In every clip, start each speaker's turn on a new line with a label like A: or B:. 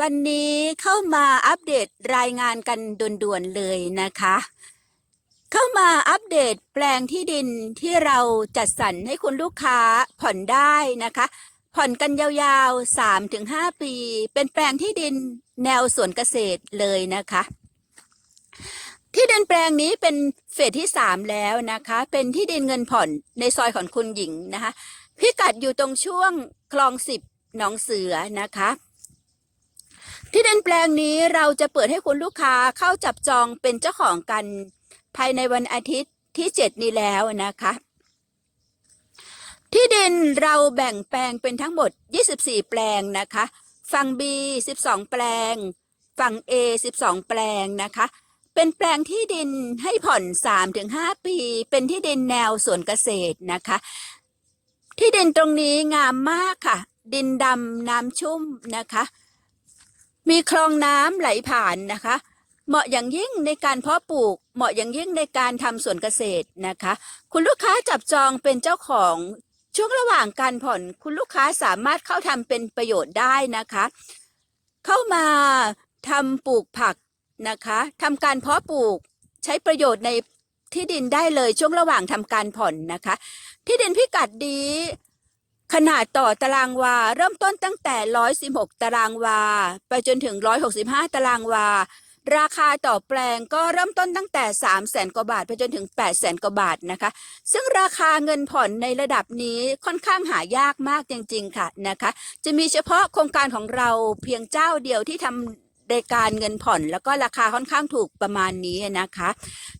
A: วันนี้เข้ามาอัปเดตรายงานกันด่วนๆเลยนะคะ เข้ามาอัปเดตแปลงที่ดินที่เราจัดสรรให้คุณลูกค้าผ่อนได้นะคะ ผ่อนกันยาวๆ 3-5 ปี เป็นแปลงที่ดินแนวสวนเกษตรเลยนะคะ ที่ดินแปลงนี้เป็นเฟสที่ 3 แล้วนะคะ เป็นที่ดินเงินผ่อนในซอยของคุณหญิงนะคะพิกัดอยู่ตรงช่วงคลองสิบหนองเสือนะคะ ที่ดินแปลงนี้เราจะเปิดให้คุณลูกค้าเข้าจับจองเป็นเจ้าของกัน ภายในวันอาทิตย์ที่ 7 นี้แล้วนะคะ ที่ดินเราแบ่งแปลงเป็นทั้งหมด 24 แปลงนะคะ ฝั่ง B 12 แปลง ฝั่ง A 12 แปลงนะคะ เป็นแปลงที่ดินให้ผ่อน 3-5 ปี เป็นที่ดินแนวสวนเกษตรนะคะ ที่ดินตรงนี้งามมากค่ะ ดินดำน้ำชุ่มนะคะ มีคลองน้ำไหลผ่านนะคะ เหมาะอย่างยิ่งในการเพาะปลูก เหมาะอย่างยิ่งในการทำสวนเกษตรนะคะ คุณลูกค้าจับจองเป็นเจ้าของช่วงระหว่างการผ่อนคุณลูกค้าสามารถเข้าทำเป็นประโยชน์ได้นะคะ เข้ามาทำปลูกผักนะคะทำการเพาะปลูกใช้ประโยชน์ในที่ดินได้เลยช่วงระหว่างทำการผ่อนนะคะ ที่ดินพิกัดดี ขนาดต่อตารางวา เริ่มต้นตั้งแต่ 116 ตารางวา ไปจนถึง 165 ตารางวา ราคาต่อแปลงก็เริ่มต้นตั้งแต่ 3 0 0แสนกว่าบาท ไปจนถึง 8 0 0แสนกว่าบาทนะคะ ซึ่งราคาเงินผ่อนในระดับนี้ค่อนข้างหายากมากจริง ๆ ค่ะนะคะ จะมีเฉพาะโครงการของเราเพียงเจ้าเดียวที่ทำรายการเงินผ่อนแล้วก็ราคาค่อนข้างถูกประมาณนี้นะคะ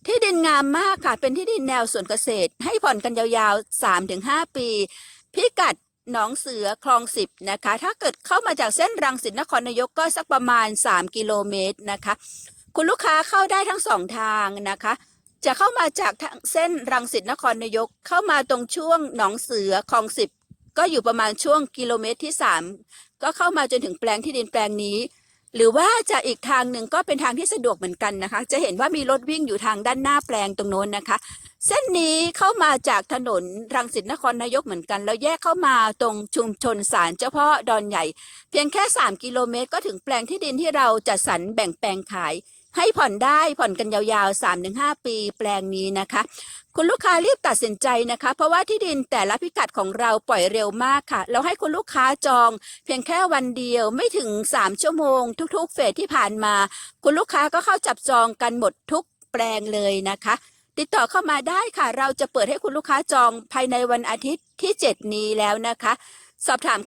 A: ที่ดินงามมากค่ะ เป็นที่ดินแนวสวนเกษตร ให้ผ่อนกันยาวๆ 3-5 ปี พิกัดหนองเสือคลองสิบนะคะ ถ้าเกิดเข้ามาจากเส้นรังสิตนครนายกก็สักประมาณ 3 กิโลเมตรนะคะ คุณลูกค้าเข้าได้ทั้งสองทางนะคะ จะเข้ามาจากทางเส้นรังสิตนครนายก เข้ามาตรงช่วงหนองเสือคลองสิบก็อยู่ประมาณช่วงกิโลเมตรที่ 3 ก็เข้ามาจนถึงแปลงที่ดินแปลงนี้ หรือว่าจะอีกทางหนึ่งก็เป็นทางที่สะดวกเหมือนกันนะคะ จะเห็นว่ามีรถวิ่งอยู่ทางด้านหน้าแปลงตรงโน้นนะคะ เส้นนี้เข้ามาจากถนนรังสิตนครนายกเหมือนกัน แล้วแยกเข้ามาตรงชุมชนศาลเจ้าพ่อดอนใหญ่ เพียงแค่ 3 กิโลเมตร ก็ถึงแปลงที่ดินที่เราจัดสรรแบ่งแปลงขาย ให้ผ่อนได้ผ่อนกันยาวๆ 3-5 ปีแปลงนี้นะคะ คุณลูกค้ารีบตัดสินใจนะคะ เพราะว่าที่ดินแต่ละพิกัดของเราปล่อยเร็วมากค่ะ เราให้คุณลูกค้าจอง เพียงแค่วันเดียวไม่ถึง 3 ชั่วโมง ทุกๆ เฟสที่ผ่านมา คุณลูกค้าก็เข้าจับจองกันหมดทุกแปลงเลยนะคะ ติดต่อเข้ามาได้ค่ะ เราจะเปิดให้คุณลูกค้าจองภายในวันอาทิตย์ที่ 7 นี้แล้วนะคะ สอบถาม